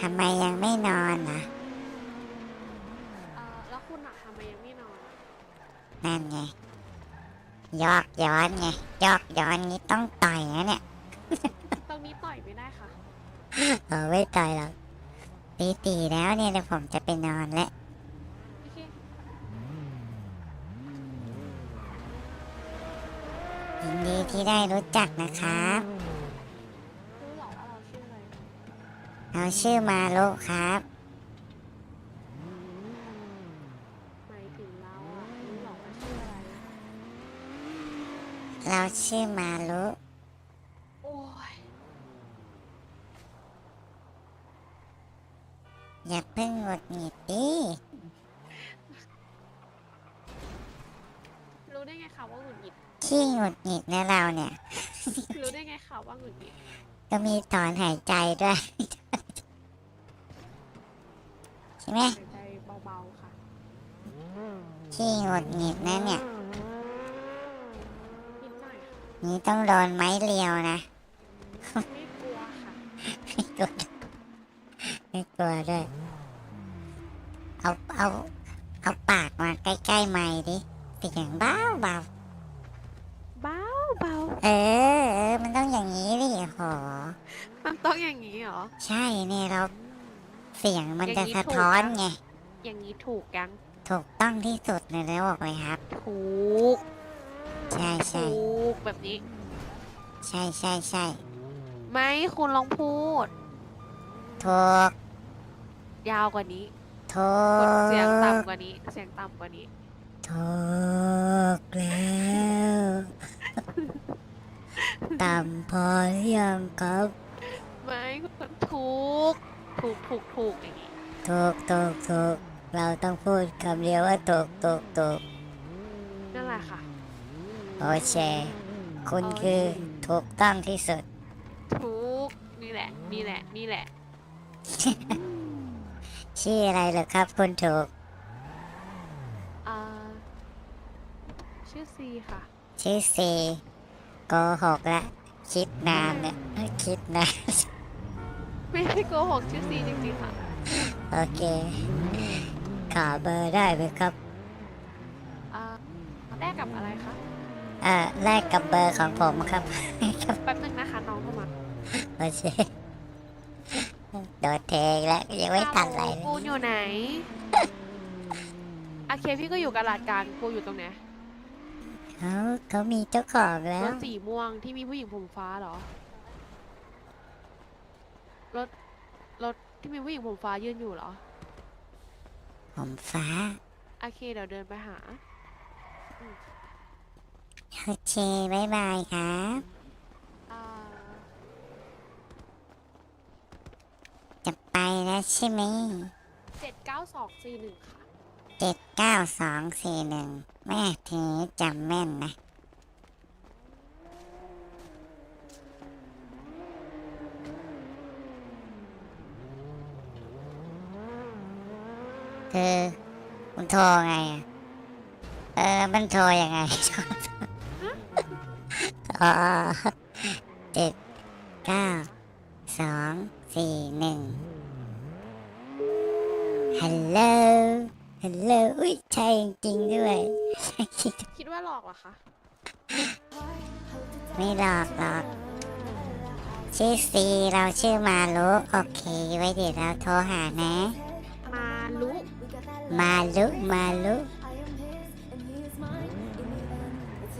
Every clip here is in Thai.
ทำไมยังไม่นอนล่ะ เอ่อแล้วคุณอะทำไมยังไม่นอนอะนั่นไง ยอกย้อนไง ยอกย้อนนี้ต้องต่อยนะเนี่ย ตรงนี้ต่อยไม่ได้ค่ะ เออไม่ต่อยหรอกตีตีแล้วเนี่ยเดี๋ยวผมจะไปนอนแล้ว โอเค ยินดีที่ได้รู้จักนะครับ รู้เหรอว่าเราชื่ออะไร เราชื่อมารุครับ หมายถึงเราอะรู้เหรอว่าชื่ออะไร เราชื่อมารุโอ้ยอย่าเพิ่งหงุดหงิดดิ รู้ได้ไงคะว่าหงุดหงิด ขี้หงุดหงิดนะเราเนี่ย รู้ได้ไงคะว่าหงุดหงิด ก็มีถอนหายใจด้วยใช่ไหมหายใจเบาๆค่ะขี้หงุดหงิดนะเนี่ย นิดหน่อยค่ะนี่ต้องโดนไม้เรียวนะ ไม่กลัวค่ะไม่กลัวไม่กลัวด้วย เอาเอาเอาปากมาใกล้ๆไม้ดิเสียงเบาเบาเบาเบาเออเออ มันต้องอย่างนี้ดิโห มันต้องอย่างนี้เหรอ ใช่เนี่ยเรา เสียงมันจะอย่างนี้สะถูกท้อนนะไง อย่างนี้ถูกยังถูกต้องที่สุดเลยแล้วบอกเลยครับ ถูก ใช่ใช่ถูกแบบนี้ ใช่ใช่ใช่ไม่คุณลองพูด ถูก ยาวกว่านี้ ถูกดกเสียงต่ำกว่านี้ เสียงต่ำกว่านี้ ถูกแล้วต่ำพอหรือยังครับ ไม่คุณถูก ถูกถูกถูกอย่างนี้ถูกถูกถูกเราต้องพูดคำเดียวว่าถูกถูกถูกนั่นแหละค่ะ โอเคคุณคือถูกต้องที่สุด ถูกนี่แหละนี่แหละนี่แหละ ชื่ออะไรเหรอครับคุณถูกอ่าชื่อซีค่ะ ชื่อซีโกหกละคิดนานเนี่ยคิดนาน ไม่ได้โกหกชื่อซีจริงๆค่ะ โอเค ขอเบอร์ได้ไหมครับ อ่าแลกกับอะไรคะ เอ่อแลกกับเบอร์ของผมครับ แป๊บนึงนะคะน้องเข้ามาโอเคโดนเทงแล้วยังไม่ทันอะไรฮัลโหลเลปูยนอยู่ไหนโอเคพี่ก็อยู่กับหลาดกลารปูอยู่ตรงไหนเขาเขามีเจ้าของแล้รวถสีม่วงที่มีผู้หญิงผมฟ้าเหรอ รถ รถที่มีผู้หญิงผมฟ้ายืนอยู่เหรอ ผมฟ้าโอเคเดี๋ยวเดินไปหา โอเคบายบายครับ อ่า จะไปแล้วใช่ไหมเจ็ดเก้าสองสี่หนึ่งค่ะ เจ็ดเก้าสองสี่หนึ่งแม่ทีนี้จำแม่นนะ คือคุณโทรไงอะเออ มันโทรยังไงอ๋อเจ็ดเก้าสองสี่หนึ่งฮัลโหลฮัลโหลอุ้ยใช่จริงๆด้วยคิดว่าหลอกเหรอคะ ไม่หลอกหรอก ชื่อซีเราชื่อมารุโอเค ไว้เดี๋ยวเราโทรหานะมา ลุมาลุมาลุ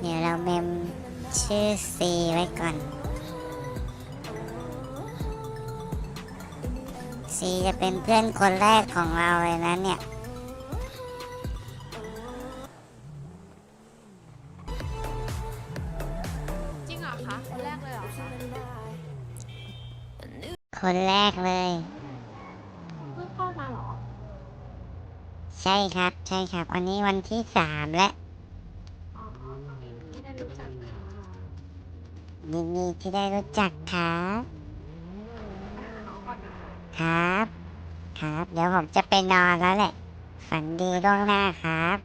เดี๋ยวเราเมมชื่อซีไว้ก่อนซีจะเป็นเพื่อนคนแรกของเราเลยนะเนี่ยจริงเหรอคะคนแรกเลยเหรอคะคนแรกเลย เพิ่งเข้ามาเหรอ ใช่ครับ ใช่ครับ วันนี้วันที่สามแล้วอ๋อไม่ได้รู้จักค่ะยินดีที่ได้รู้จักครับไปหาน้องก่อนนะคะครับ ครับ เดี๋ยวผมจะไปนอนแล้วแหละ ฝันดีล่วงหน้าครับ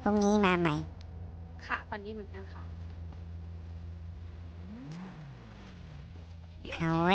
พรุ่งนี้มาใหม่ ค่ะตอนนี้เหมือนกันค่ะ เอา